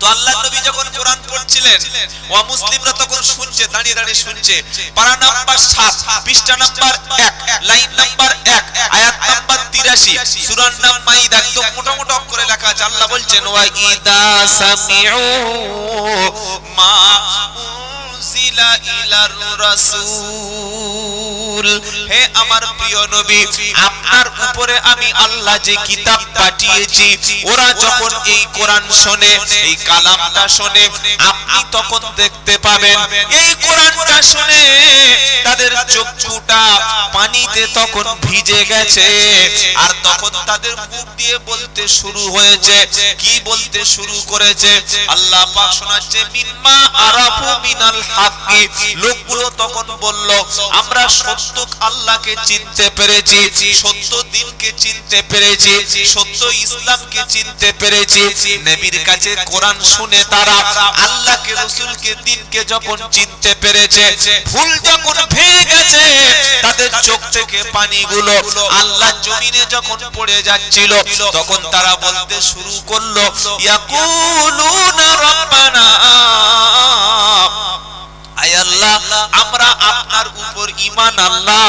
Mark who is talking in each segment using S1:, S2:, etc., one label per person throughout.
S1: তো আল্লাহ নবী যখন কোরআন পড়ছিলেন, ও মুসলিমরা তখন শুনছে, দাঁড়িয়ে দাঁড়িয়ে শুনছে। পারা নাম্বার 7 পৃষ্ঠা নাম্বার 1 লাইন নাম্বার 1 আয়াত নাম্বার 83 সূরার নাম মাইদা, একদম মোটা মোটা অক্ষরে লেখা আছে। আল্লাহ বলছেন, ওয়া ইদা সামিউ মা উনজিলা ইলার রাসূল। হে আমার প্রিয় নবী, আপনার উপরে আমি আল্লাহ যে কিতাব পাঠিয়েছি, ওরা যখন এই কোরআন শোনে, এই কালামটা শোনে, আপনি তখন দেখতে পাবেন, এই কোরআনটা শুনে তাদের চক্ষুটা পানিতে তখন ভিজে গেছে, আর তখন তাদের মুখ দিয়ে বলতে শুরু হয়েছে, কি বলতে শুরু করেছে, আল্লাহ পাক শোনাচ্ছে, মিম্মা আরাফু মিনাল হাক্কি। লোকগুলো তখন বলল, আমরা সত্য আল্লাহকে চিনতে পেরেছি, সত্য দিনকে চিনতে পেরেছি, সত্য ইসলামকে চিনতে পেরেছি। নবীর কাছে কোরআন শুনে তারা আল্লাহকে, রসুলকে, দিনকে যখন চিনতে পেরেছে, ভুল যখন ভেঙে গেছে, তাদের চোখ থেকে পানিগুলো আল্লাহ জমিনে যখন পড়ে যাচ্ছিল, তখন তারা বলতে শুরু করল, ইয়াকুলুনা রাব্বানা। আয় আল্লাহ, আমরা আপনার উপর আল্লাহ।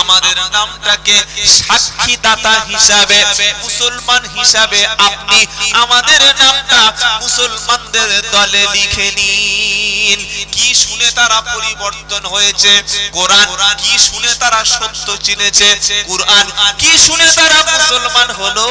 S1: আমাদের নামটাকে সাক্ষীদাতা হিসাবে, মুসলমান হিসাবে আপনি আমাদের নামটা মুসলমানদের দলে লিখে নিন। কি তারা পরিবর্তন হয়েছে। কোরআন কি শুনে তারা সত্য চিনেছে? কোরআন কি শুনে তারা মুসলমান হলো?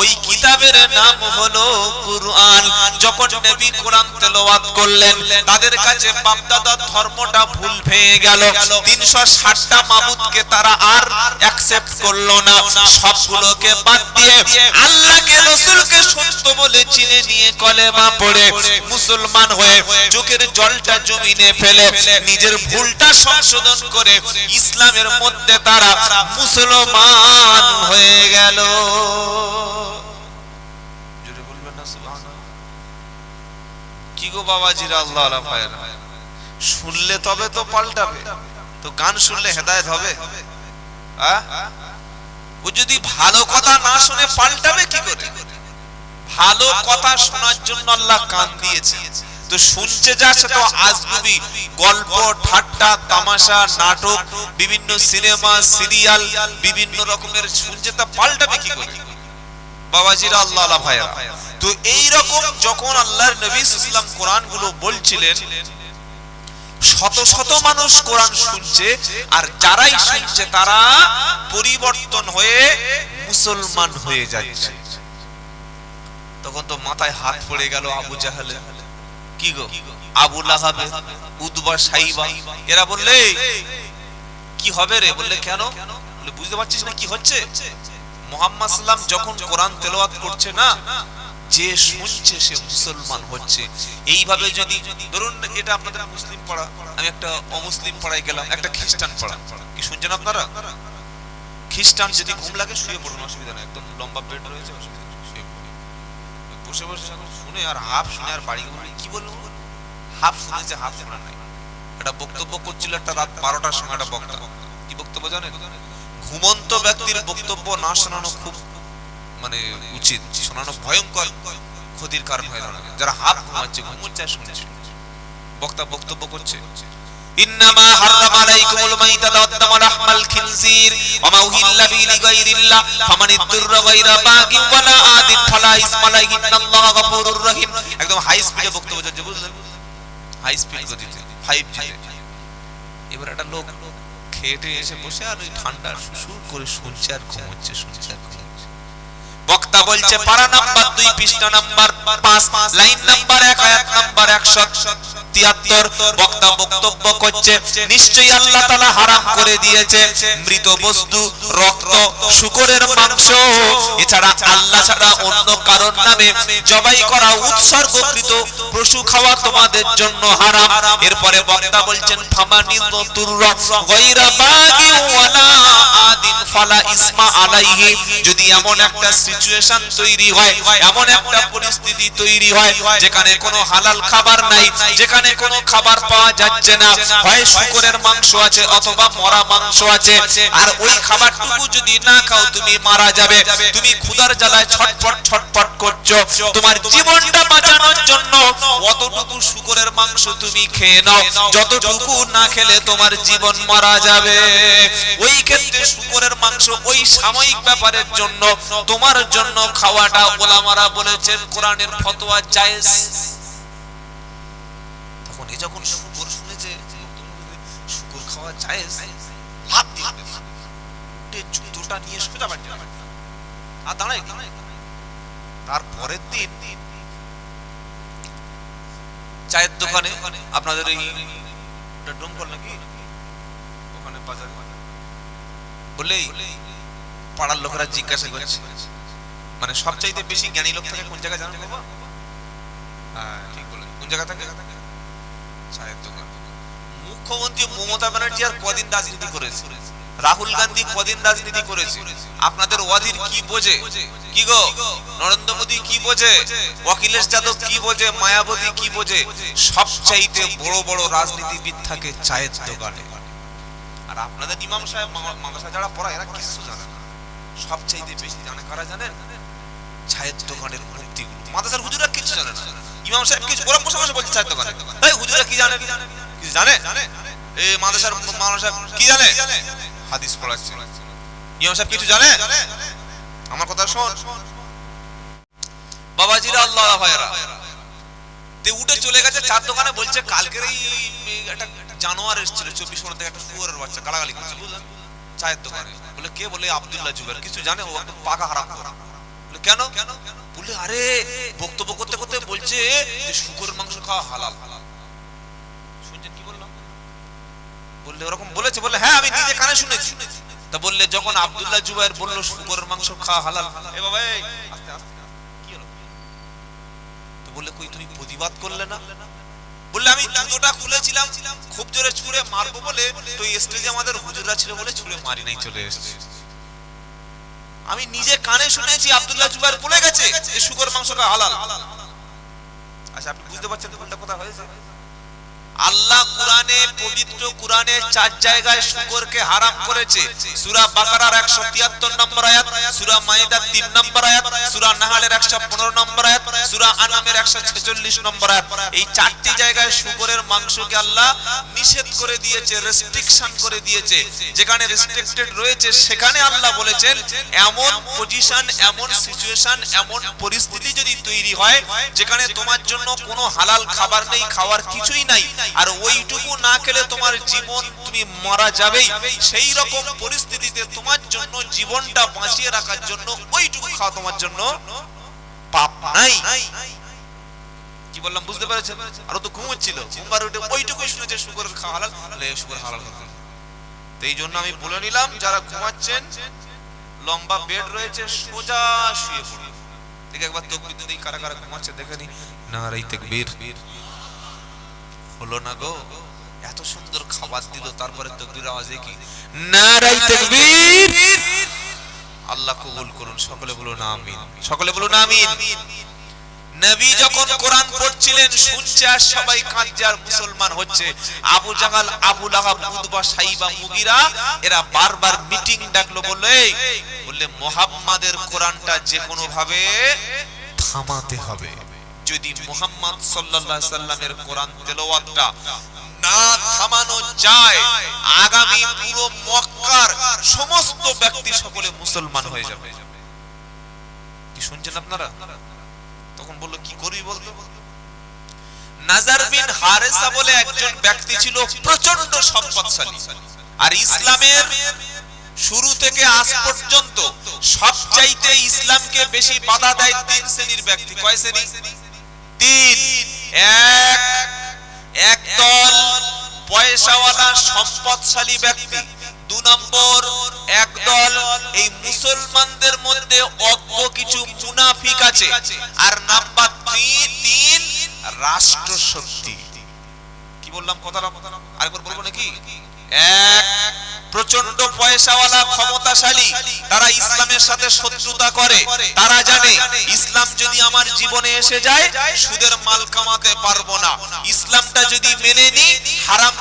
S1: ওই কিতাবের নাম হলো কুরআন। যখন নবী কোরআন তেলাওয়াত করলেন, তাদের কাছে বাপদাদার ধর্মটা ভুল ভেঙে গেল। 360টা মাবুদকে তারা আর অ্যাকসেপ্ট করল না। সবগুলোকে বাদ দিয়ে আল্লাহকে, রাসূলকে সত্য বলে চিনে নিয়ে কলেমা পড়ে। মুসলমান হয়ে চোখের জলটা জমিনে ফেলে নিজের ভুলটা সংশোধন করে ইসলামের মধ্যে তারা মুসলমান হয়ে গেল। জোরে কি গো বাবাজিরা, আল্লাহ আল্লাহ শুনলে তবে তো পাল্টাবে, তো গান শুনলে হেদায়েত হবে? ও যদি ভালো কথা না শুনে পাল্টাবে কি করে? ভালো কথা শোনার জন্য আল্লাহ কান দিয়েছে। তো শুনছে যা সে তো আজগুবি গল্প, ঠাট্টা, তামাশা, নাটক, বিভিন্ন সিনেমা, সিরিয়াল, বিভিন্ন রকমের শুনছে তা পাল্টাবে কি করে? বাবাজিরা আল্লাহ আল্লাহ ভাইরা তো এই রকম যখন আল্লাহর নবী ইসলাম কোরআনগুলো বলছিলেন, শত শত মানুষ কোরআন শুনছে, আর যারাই শুনছে তারা পরিবর্তন হয়ে মুসলমান হয়ে যাচ্ছে। তখন তো মাথায় হাত পড়ে গেল আবু জাহালে। কি গো? আবু লাহাবে উদবা সাইবা। এরা বললে, কি হবে রে? বললে, কেন? বুঝতে পারছিস না কি হচ্ছে? মোহাম্মদ সাল্লাম যখন কোরআন তেলাওয়াত করছে না, যে শুনছে সে মুসলমান হচ্ছে। এইভাবে যদি, ধরুন এটা আপনাদের মুসলিম পাড়া, আমি একটা অমুসলিম পাড়ায় গেলাম, একটা খ্রিস্টান পাড়া। কি শুনছেন আপনারা? খ্রিস্টান যদি ঘুম লাগে শুয়ে পড়ুন, অসুবিধা নেই, একদম লম্বা বেড রয়েছে, অসুবিধা বসে বসে যখন শুনে আর হাফ শুনে আর বাড়ি কি বলব হাফ শুনেছে, হাফ শোনা নাই। একটা বক্তব্য করছিল একটা রাত বারোটার সময় একটা বক্তা। কি বক্তব্য জানেন ঘুমন্ত ব্যক্তির বক্তব্য না শোনানো খুব মানে উচিত। শোনানো ভয়ঙ্কর, ক্ষতির কারণ হয়ে দাঁড়াবে। যারা হাফ ঘুমাচ্ছে, ঘুমোচ্ছে শুনছে। বক্তা বক্তব্য করছে। ইন্নামা হারাম আলাইকুমুল খিনজির ওয়া মা উহিল্লা ফামান গায়রা ওয়ালা ফালা গফুরুর রহিম। একদম হাই স্পিডে বক্তব্য চলছে, বুঝলেন? হাই স্পিড গতিতে 5G তে। এবার একটা লোক খেটে এসে বসে আর ওই ঠান্ডা সুসুর করে শুনছে আর ঘুমোচ্ছে বক্তা বলছে, পারা নাম্বার দুই, পৃষ্ঠা নাম্বার পাঁচ, লাইন নাম্বার এক, আয়াত নাম্বার একশো তিয়াত্তর বক্তা বক্তব্য করছে। নিশ্চয়ই আল্লাহ তালা হারাম করে দিয়েছে। মৃত বস্তু, রক্ত, শুকরের মাংস। এছাড়া আল্লাহ ছাড়া অন্য কারণ নামে জবাই করা উৎসর্গকৃত পশু খাওয়া তোমাদের জন্য হারাম। এরপরে বক্তা বলছেন ফামানি আদিন ফালা ইসমা আলাইহি। যদি এমন একটা সিচুয়েশন তৈরি হয়, এমন একটা পরিস্থিতি তৈরি হয়, যেখানে কোনো হালাল খাবার নাই, যেখানে কোনো খাবার পাওয়া যাচ্ছে না। হয় শুকরের মাংস আছে অথবা মরা মাংস আছে। আর ওই খাবারটুকু যদি না খাও, তুমি মারা যাবে। তুমি ক্ষুধার জ্বালায় ছটফট ছটফট করছ। তোমার জীবনটা বাঁচানোর জন্য অতটুকু শুকরের মাংস তুমি খেয়ে নাও। যতটুকু না খেলে তোমার জীবন মারা যাবে। ওই ক্ষেত্রে শুকরের মাংস ওই সাময়িক ব্যাপারের জন্য, তোমার জন্য খাওয়াটা ওলামারা বলেছেন, কোরআনের ফতোয়া জায়েজ। যখন শুকর শুনেছে শুকর খাওয়া জায়েজ লাভ দিয়ে জুতোটা নিয়ে সোজা বাড়ি। আর দাঁড়াই তার পরের দিন চায়ের দোকানে আপনাদের এই ডোমকল নাকি? ওখানে বাজারে বললেই পাড়ার লোকেরা জিজ্ঞাসা করছে মানে সবচাইতে বেশি জ্ঞানী লোক থাকে কোন জায়গায় জানেন বাবা? হ্যাঁ ঠিক বলে কোন জায়গা থাকে? চায়ের দোকান মুখ্যমন্ত্রী মমতা ব্যানার্জি আর কদিন রাজনীতি করেছে? রাহুল গান্ধী কদিন রাজনীতি করেছে? আপনাদের ওয়াদির কি বোঝে? কি গো? নরেন্দ্র মোদী কি বোঝে? অখিলেশ যাদব কি বোঝে? মায়াবতী কি বোঝে? সবচাইতে বড় বড় রাজনীতিবিদ থাকে চায়ের দোকানে। আর আপনাদের ইমাম সাহেব মাদ্রাসা যারা পড়ায়, এরা কিছু জানে না। সবচাইতে বেশি জানে কারা জানেন? চায়ের দোকানের মুক্তিগুলো। মাদ্রাসার হুজুরা কিছু জানে না। ইমাম সাহেব কিছু ওরা বসে বসে বলছে চায়ের দোকানে। এই হুজুরা কি জানে? কিছু জানে? এই মাদ্রাসার মাওলানা সাহেব কি জানে? হাদিস পড়াচ্ছে ইমাম সাহেব কিছু জানে? আমার কথা শোন। বাবাজিরা আল্লাহ ভাইরা তে উঠে চলে গেছে চার দোকানে বলছে, কালকের এই, একটা জানোয়ার এসেছিল, চব্বিশ পনেরো থেকে একটা শুয়ারের বাচ্চা, গালাগালি করছে, বুঝলেন? চায়ের দোকানে। বলে, কে বলে? আব্দুল্লাহ জুবের। কিছু জানে? ও পাকা হারাম করে। কেন? আরে, বক্তব্য করতে করতে বলছে যে শুকরের মাংস খাওয়া হালাল। শুনছেন কি বললাম? বললে ওরকম বলেছে বলে হ্যাঁ আমি নিজে কানে শুনেছি। তা বললে, যখন আব্দুল্লাহ জুবাইর বলল শুকরের মাংস খাওয়া হালাল। এ বাবা আস্তে কি হলো? তো বললে, কই, তুমি প্রতিবাদ করলে না? বললে, আমি জুতোটা খুলেছিলাম, খুব জোরে ছুঁড়ে মারবো বলে, তো স্টেজে আমাদের হুজুররা ছিল বলে ছুঁড়ে মারি নাই, চলে এসেছে। আমি নিজে কানে শুনেছি আব্দুল্লাহ জুবাইর বলে গেছে শুকর মাংস হালাল। আচ্ছা আপনি বুঝতে পারছেন কোনটা কথা হয়েছে? আল্লাহ কোরআনে, পবিত্র কোরআনে চার জায়গায় শুকরকে হারাম করেছে। সূরা বাকারার 173 নম্বর আয়াত, সূরা মাইদার 3 নম্বর আয়াত, সূরা নাহালের 115 নম্বর আয়াত, সূরা আনামের 146 নম্বর আয়াত। এই চারটি জায়গায় শুকরের মাংসকে আল্লাহ নিষেধ করে দিয়েছে রেস্ট্রিকশন করে দিয়েছে। যেখানে রেস্ট্রিক্টেড রয়েছে, সেখানে আল্লাহ বলেছেন, এমন পজিশন এমন সিচুয়েশন এমন পরিস্থিতি যদি তৈরি হয়, যেখানে তোমার জন্য কোনো হালাল খাবার নেই, খাওয়ার কিছুই নাই আর ওইটুকু না খেলে তোমার জীবন তুমি মারা যাবেই। সেই রকম পরিস্থিতিতে তোমার জন্য, জীবনটা বাঁচিয়ে রাখার জন্য, ওইটুকু খাওয়া তোমার জন্য পাপ নাই। কি বললাম, বুঝতে পেরেছেন? আরও তো ঘুমোচ্ছিল ঘুমবার উঠে ওইটুকুই শুনেছে শুকরের খাওয়া হালাল শুকর হালাল তো এই জন্য আমি বলে নিলাম, যারা ঘুমাচ্ছেন, লম্বা বেড রয়েছে, সোজা শুয়ে পড়ুন। দেখে একবার তকবির দিদি কারা কারা ঘুমাচ্ছে, দেখে নি নারাই তাকবীর। হলো না গো। এত সুন্দর খাবার দিল, তারপরে তকবির আওয়াজে কি? নারাই তাকবীর। আল্লাহ কবুল করুন, সকলে বলুন আমিন। সকলে বলুন আমিন। নবী যখন কোরআন পড়ছিলেন, শুনছে আর সবাই কাঁদছে আর মুসলমান হচ্ছে। Abu Jahl Abu Lahab Utba, Shaiba, Mughira, এরা বারবার মিটিং ডাকলো এই, বললে, মোহাম্মদের কোরআনটা যে কোনো ভাবে থামাতে হবে। যদি মুহাম্মদ সাল্লাল্লাহু সাল্লামের কোরআন তেলাওয়াতটা না থামানো যায়, আগামী পুরো মক্কার সমস্ত ব্যক্তি সকলে মুসলমান হয়ে যাবে। কি শুনছেন আপনারা? তখন বলল, কি করবি বলতো? নাজার বিন হারেসা বলে একজন ব্যক্তি ছিল প্রচণ্ড সম্পদশালী। আর ইসলামের শুরু থেকে আজ পর্যন্ত সবচাইতে ইসলামকে বেশি বাধা দেয় তিন শ্রেণির ব্যক্তি। কয় শ্রেণি? তিন এক একদল পয়সাওয়ালা, সম্পদশালী ব্যক্তি। দু নম্বর একদল এই মুসলমানদের মধ্যে অজ্ঞ কিছু মুনাফিক আছে। আর নাম্বার তিন তিন রাষ্ট্র শক্তি কি বললাম কথাটা? আরেকবার বলব নাকি? এক প্রচণ্ড পয়সাওয়ালা, ক্ষমতাশালী, তারা ইসলামের সাথে শত্রুতা করে। তারা জানে, ইসলাম যদি আমার জীবনে এসে যায়, সুদের মাল কামাতে পারব না। ইসলামটা যদি মেনে নি, হারাম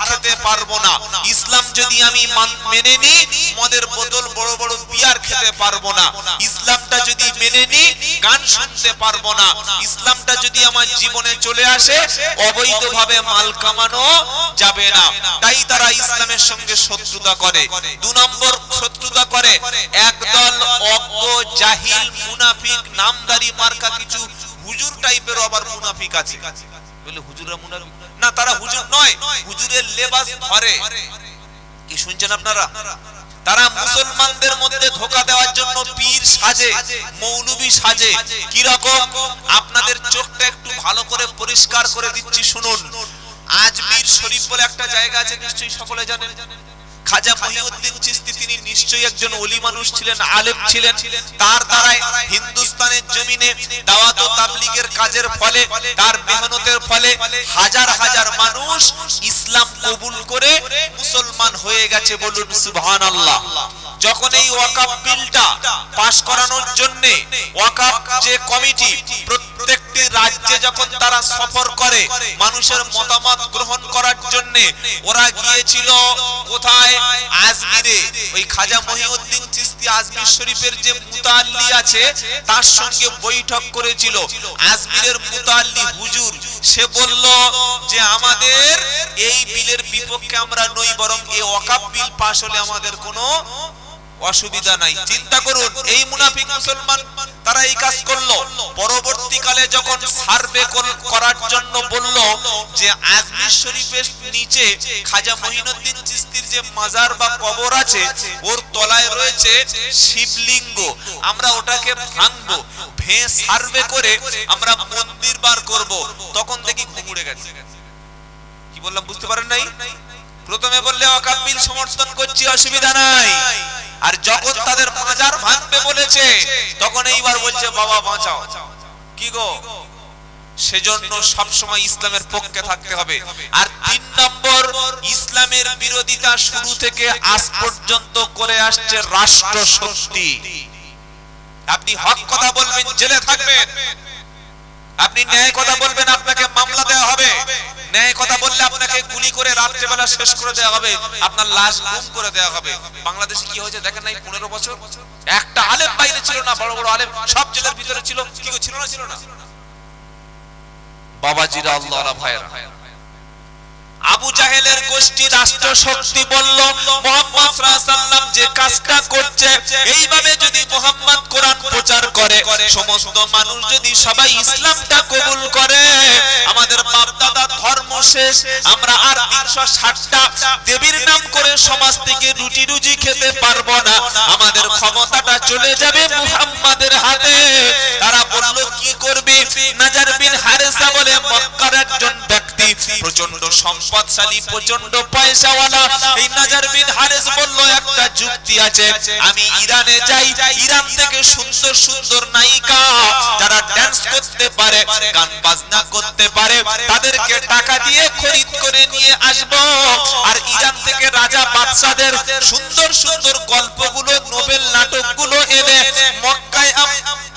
S1: পারব না। ইসলাম যদি আমি মেনে নি মদের বোতল বড় বড় বিয়ার খেতে পারব না। ইসলামটা যদি মেনে নি গান শুনতে পারব না। ইসলামটা যদি আমার জীবনে চলে আসে, অবৈধভাবে মাল কামানো যাবে না। তাই তারা ইসলামের সঙ্গে শত্রুতা করে। দু নম্বর শত্রুতা করে, একদল অজ্ঞ, জাহিল, মুনাফিক, নামদারি মার্কা কিছু হুজুর টাইপের আবার মুনাফিক আছে। বলে হুজুররা মুনাফিক না, তারা হুজুর নয়, হুজুরের লেবাস ধরে। কি শুনছেন আপনারা? তারা মুসলমানদের মধ্যে ধোকা দেওয়ার জন্য পীর সাজে, মৌলবি সাজে। কীরকম? আপনাদের চোখটা একটু ভালো করে পরিষ্কার করে দিচ্ছি, শুনুন। আজমির শরীফ বলে একটা জায়গা আছে, নিশ্চয়ই সকলে জানেন। খাজা মহিউদ্দিন চিস্তি, তিনি নিশ্চয়ই একজন ওলি মানুষ ছিলেন, আলেম ছিলেন। তার দ্বারাই হিন্দুস্তানের জমিনে দাওয়াত ও তাবলীগের কাজের ফলে, তার মেহনতের ফলে হাজার হাজার মানুষ ইসলাম কবুল করে মুসলমান হয়ে গেছে বলুন, সুবহানাল্লাহ। যখন এই ওয়াকাফ বিলটা পাশ করানোর জন্য ওয়াকাফ যে কমিটি প্রত্যেকটি রাজ্যে যখন তারা সফর করে, মানুষের মতামত গ্রহণ করার জন্য, ওরা গিয়েছিল কোথায়? আজমিরে। ওই খাজা মহিউদ্দিন চিস্তি আজমির শরীফের যে মুতাল্লি আছে, তার সঙ্গে বৈঠক করেছিল। আজমিরের মুতাল্লি হুজুর, সে বলল যে, আমাদের এই বিলের বিপক্ষে আমরা নই, বরং এই ওয়াকাফ বিল পাশ হলে আমাদের কোনো অসুবিধা নাই। চিন্তা করুন, এই মুনাফিক মুসলমান, তারা এই কাজ করল। পরবর্তীকালে যখন সার্ভে করার জন্য বলল যে আজমির শরীফের নিচে খাজা মহিনুদ্দিন চিস্তির যে মাজার বা কবর আছে, ওর তলায় রয়েছে শিবলিঙ্গ। আমরা ওটাকে ভাঙবো, ভে সার্ভে করে আমরা মন্দির বার করব। তখন দেখি ঘুমুড়ে গেছে। কি বললাম, বুঝতে পারেন নাই? প্রথমে বললে অকাব্বিল সমর্থন করছি, অসুবিধা নাই। আর যখন তাদের মাজার ভাঙবে বলেছে, তখন এইবার বলছে, বাবা, বাঁচাও। কি গো? সেজন্য সব সময় ইসলামের পক্ষে থাকতে হবে। আর তিন নম্বর, ইসলামের বিরোধিতা শুরু থেকে আজ পর্যন্ত করে আসছে রাষ্ট্র শক্তি আপনি হক কথা বলবেন, জেলে থাকবেন। আপনি ন্যায় কথা বলবেন, আপনাকে মামলা দেওয়া হবে। ন্যায় কথা বললে আপনাকে গুলি করে রাত্রেবেলা শেষ করে দেওয়া হবে। আপনার লাশ গুম করে দেওয়া হবে। বাংলাদেশে কি হয়েছে দেখেন নাই? পনেরো বছর। একটা আলেম বাইরে ছিল না, বড় বড় আলেম। সব জেলার ভিতরে ছিল। কি ছিল না ছিল না? বাবাজিরা আল্লাহ ভাইরা আবু জাহেলের গোষ্ঠী রাষ্ট্র শক্তি বলল, মোহাম্মদ সাল্লাম যে কাজটা করছে, এইভাবে যদি মোহাম্মদ কোরআন প্রচার করে, সমস্ত মানুষ যদি সবাই ইসলামটা কবুল করে, আমাদের বাপ দাদা ধর্ম শেষ, আমরা আর তিনশো ষাটটা দেবীর নাম করে সমাজ থেকে রুটি রুজি খেতে পারব না। আমাদের ক্ষমতাটা চলে যাবে মুহাম্মাদের হাতে। তারা বলল, কি করবে? নাজার বিন হারেসা বলে, মক্কার একজন ব্যক্তি প্রচণ্ড সম্পদশালী প্রচণ্ড পয়সাওয়ালা। এই নাজার বিন হারেস বলল, একটা যুক্তি আছে, আমি ইরানে যাই, ইরান থেকে সুন্দর সুন্দর নায়িকা যারা ড্যান্স করতে পারে, গান বাজনা করতে পারে, তাদেরকে টাকা দিয়ে খরিদ করে নিয়ে আসব। আর ইরান থেকে রাজা বাদশাদের সুন্দর সুন্দর গল্পগুলো, নোবেল নাটকগুলো এনে মক্কায় আম-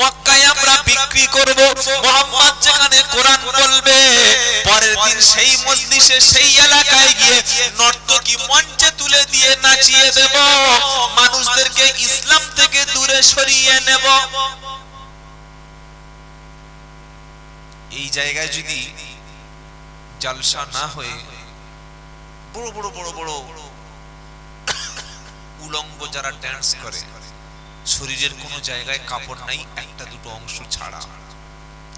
S1: মক্কায় আমরা বিক্রি করব। মোহাম্মদ যেখানে কোরআন বলবে, পরের দিন সেই মজলিসে সেই এলাকায় গিয়ে নর্তকী মঞ্চে তুলে দিয়ে নাচিয়ে দেব। মানুষদেরকে ইসলাম থেকে দূরে সরিয়ে নেব। এই জায়গায় যদি জালসা না হয়ে বড় বড় বড় বড় উলঙ্গ যারা ড্যান্স করে শরীরের কোনো জায়গায় কাপড় নাই, একটা দুটো অংশ ছাড়া।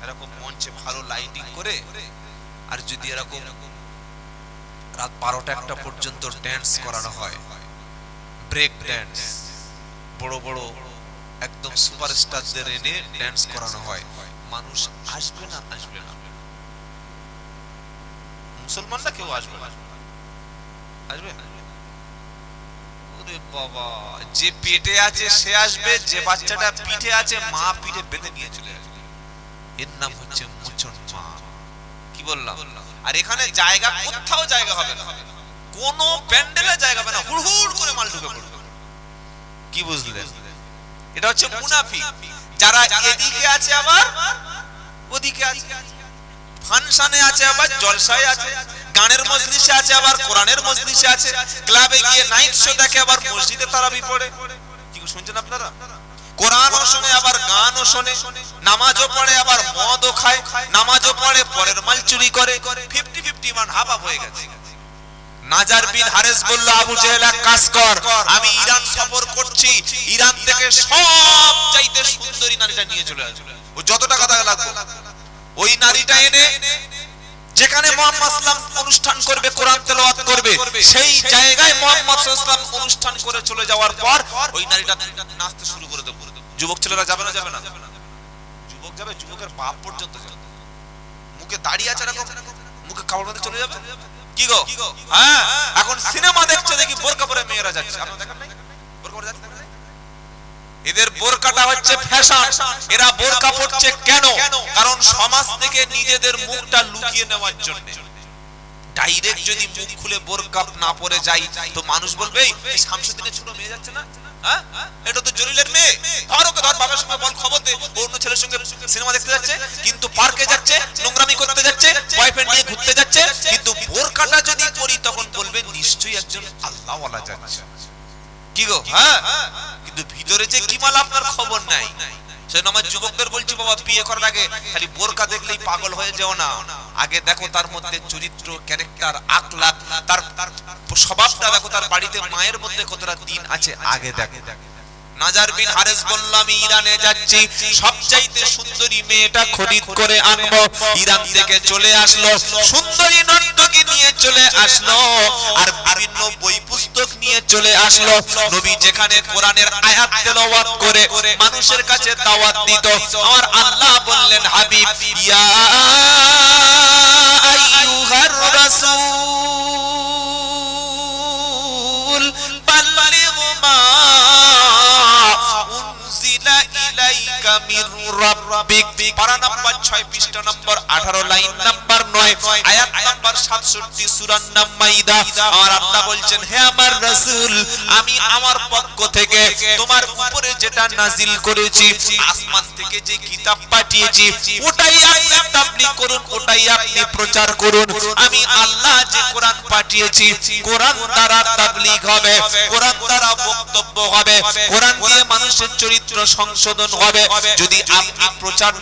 S1: এরকম মঞ্চে ভালো লাইটিং করে, আর যদি এরকম রাত বারোটা একটা পর্যন্ত ড্যান্স করানো হয় ব্রেক ড্যান্স বড় বড় একদম সুপারস্টারদের এনে ড্যান্স করানো হয়, মানুষ আসবে না? আসবে না। মুসলমানরা কেউ আসবে না? আসবে? বাবা, যে পেটে আছে, সে আসবে, যে বাচ্চাটা পিঠে আছে, মা পিঠে বেঁধে নিয়ে চলে আসবে। এর নাম হচ্ছে মুচন মা। কি বললাম? আর এখানে জায়গা, কোথাও জায়গা হবে না। কোনো প্যান্ডেলে জায়গা পাবে না। হুড় হুড় করে মাল ঢুকে পড়বে। কি বুঝলেন এটা হচ্ছে মুনাফি যারা এদিকে আছে আবার, ওদিকে আছে। ফাংশনে আছে আবার, জলসায় আছে। গানের মজলিসে আছে, আবার কোরআনের মজলিসে আছে। ক্লাবে গিয়ে নাইট শো দেখে আবার মসজিদে তারাবি পড়ে। কি শুনছেন আপনারা? কোরআনও শোনে, আবার গানও নামাজও পড়ে, আবার মদও খায়। নামাজও পড়ে, পরের মাল চুরি করে। ফিফটি ফিফটি মান হয়ে গেছে। নাজার বিন হারেস বলল, আবু জেহেল, এক কাজ কর। আমি ইরান সফর করছি। ইরান থেকে সব চাইতে সুন্দরী নারীটা নিয়ে চলে আসবে। ও যত টাকা লাগবে। ওই নারীটা এনে যেখানে মোহাম্মদ সাল্লাম অনুষ্ঠান করবে, কোরআন তেলাওয়াত করবে, সেই জায়গায় মোহাম্মদ সাল্লাম অনুষ্ঠান করে চলে যাওয়ার পর ওই নারীটা নাচতে শুরু করে দেবে। যুবক ছেলেরা যাবে না যাবে না? যুবক যাবে, যুবকের বাপ পর্যন্ত যাবে। মুখে দাঁড়িয়ে আছে এরকম? মুখে কাপড় বাঁধে চলে যাবে? কি গো? হ্যাঁ? এখন সিনেমা দেখছে দেখি বোরকা পরে মেয়েরা যাচ্ছে। আপনারা দেখেন নাই? বোরকা পরে যাচ্ছে? এদের বোরকাটা হচ্ছে ফ্যাশন। এরা বোরকা পড়ছে কেন? কারণ সমাজ থেকে নিজেদের মুখটা লুকিয়ে নেওয়ার জন্য। ডাইরেক্ট যদি মুখ খুলে বোরকা না পরে যাই, তো মানুষ বলবে শামসুদ্দিনের ছোট মেয়ে যাচ্ছে না? হ্যাঁ? এটা তো জলিলের মেয়ে। ধর ওকে, ধর বাবার সঙ্গে বল খবর দে। অন্য ছেলের সঙ্গে সিনেমা দেখতে যাচ্ছে, কিন্তু পার্কে যাচ্ছে, নোংরামি করতে যাচ্ছে বয়ফ্রেন্ড নিয়ে ঘুরতে যাচ্ছে, কিন্তু বোরকাটা যদি পরি, তখন বলবে, নিশ্চয়ই একজন আল্লাহওয়ালা যাচ্ছে। কি গো? হ্যাঁ? কিন্তু ভিতরে যে কি মাল আপনার খবর নাই? সেজন্য আমার যুবকদের বলছি, বাবা, বিয়ে করার আগে খালি বোরকা দেখলেই পাগল হয়ে যাও না। আগে দেখো তার মধ্যে চরিত্র, ক্যারেক্টার আকলাক তার স্বভাবটা দেখো, তার বাড়িতে মায়ের মধ্যে কতটা দিন আছে, আগে দেখো। নাজার বিন হারেস বলল, আমি ইরানে যাচ্ছি। সবচাইতে সুন্দরী মেয়েটা খরিদ করে আনব। ইরান থেকে চলে আসলো। সুন্দরী নর্তকী নিয়ে চলে আসলো। আর বিভিন্ন বই পুস্তক নিয়ে চলে আসলো। নবী যেখানে কোরআনের আয়াত তেলাওয়াত করে মানুষের কাছে দাওয়াত দিত। আমার আল্লাহ বললেন, হাবিব, ইয়া আইয়ুহার রাসূল, বাল্লিগ মা ইলাইকা মির রাব্বিক। পারা নাম্বার 6 পৃষ্ঠা নাম্বার 18 লাইন নাম্বার 9 আয়াত নাম্বার 67 সূরা নাম মাইদা। আর আল্লাহ বলছেন, হে আমার রাসূল, আমি আমার পক্ষ থেকে তোমার উপরে যেটা নাজিল করেছি, আসমান থেকে যে কিতাব পাঠিয়েছি, ওটাই আপনি করুন, ওটাই আপনি প্রচার করুন। আমি আল্লাহ যে কোরআন পাঠিয়েছি, কোরআন দ্বারা তাবলীগ হবে, কোরআন বক্তব্য হবে, কোরআন দিয়ে মানুষের চরিত্র সংশোধন হবে যদি আপনি প্রচার